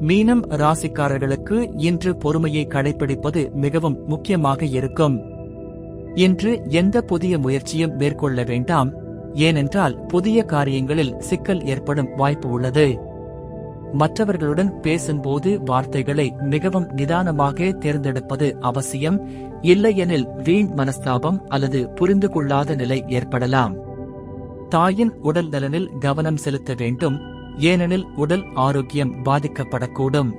மீனம் ராசிக்காரர்களுக்கு இன்று பொறுமையை கடைபிடிப்பது மிகவும் முக்கியமாக இருக்கும். இன்று எந்த புதிய முயற்சியும் மேற்கொள்ள வேண்டாம். ஏனென்றால் புதிய காரியங்களில் சிக்கல் ஏற்படும் வாய்ப்பு உள்ளது. மற்றவர்களுடன் பேசும்போது வார்த்தைகளை மிகவும் நிதானமாக தேர்ந்தெடுப்பது அவசியம். இல்லையெனில் வீண் மனஸ்தாபம் அல்லது புரிந்து கொள்ளாத நிலை ஏற்படலாம். தாயின் உடல் நலனில் கவனம் செலுத்த வேண்டும். ஏனெனில் உடல் ஆரோக்கியம் பாதிக்கப்படக்கூடும்.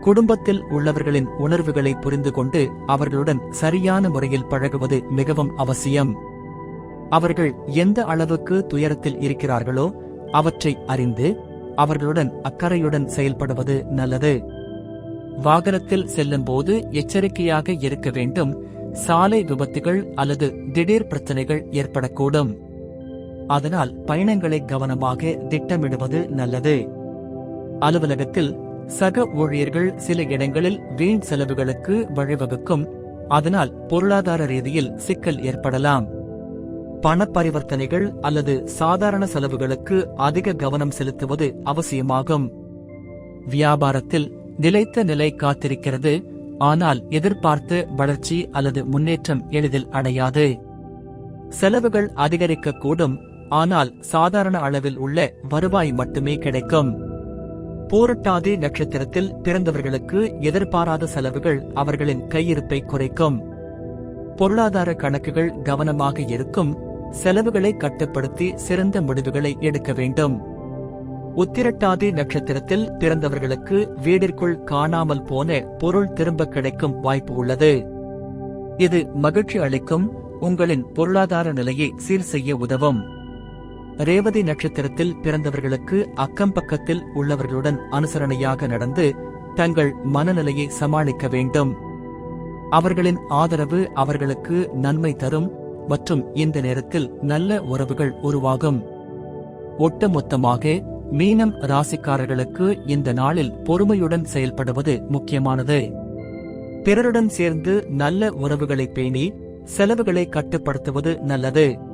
குடும்பத்தில் உள்ளவர்களின் உணர்வுகளை புரிந்து கொண்டு அவர்களுடன் சரியான முறையில் பழகுவது மிகவும் அவசியம். அவர்கள் எந்த அளவுக்கு துயரத்தில் இருக்கிறார்களோ அவற்றை அறிந்து அவர்களுடன் அக்கறையுடன் செயல்படுவது நல்லது. வாகனத்தில் செல்லும்போது எச்சரிக்கையாக இருக்க வேண்டும். சாலை விபத்துகள் அல்லது திடீர் பிரச்சனைகள் ஏற்படக்கூடும். அதனால் பயணங்களை கவனமாக திட்டமிடுவது நல்லது. அலுவலகத்தில் சக ஊழியர்கள் சில இடங்களில் வீண் செலவுகளுக்கு வழிவகுக்கும் அதனால் பொருளாதார ரீதியில் சிக்கல் ஏற்படலாம். பண பரிவர்த்தனைகள் அல்லது சாதாரண செலவுகளுக்கு அதிக கவனம் செலுத்துவது அவசியமாகும். வியாபாரத்தில் நிலைத்த நிலை காத்திருக்கிறது ஆனால் எதிர்பார்த்த வளர்ச்சி அல்லது முன்னேற்றம் எளிதில் அடையாது. செலவுகள் அதிகரிக்கக்கூடும் ஆனால் சாதாரண அளவில் உள்ள வருவாய் மட்டுமே கிடைக்கும். போரட்டாதி நட்சத்திரத்தில் பிறந்தவர்களுக்கு எதிர்பாராத செலவுகள் அவர்களின் கையிருப்பை குறைக்கும். பொருளாதார கணக்குகள் கவனமாக இருக்கும். செலவுகளை கட்டுப்படுத்தி சிறந்த முடிவுகளை எடுக்க வேண்டும். உத்திரட்டாதி நட்சத்திரத்தில் பிறந்தவர்களுக்கு வீடிற்குள் காணாமல் போன பொருள் திரும்ப கிடைக்கும் வாய்ப்பு உள்ளது. இது மகிழ்ச்சி அளிக்கும். உங்களின் பொருளாதார நிலையை சீர் செய்ய உதவும். ரேவதி நட்சத்திரத்தில் பிறந்தவர்களுக்கு அக்கம் பக்கத்தில் உள்ளவர்களுடன் அனுசரணையாக நடந்து தங்கள் மனநிலையை சமாளிக்க வேண்டும். அவர்களின் ஆதரவு அவர்களுக்கு நன்மை தரும் மற்றும் இந்த நேரத்தில் நல்ல உறவுகள் உருவாகும். ஒட்டுமொத்தமாக மீனம் ராசிக்காரர்களுக்கு இந்த நாளில் பொறுமையுடன் செயல்படுவது முக்கியமானது. பிறருடன் சேர்ந்து நல்ல உறவுகளை பேணி செலவுகளை கட்டுப்படுத்துவது நல்லது.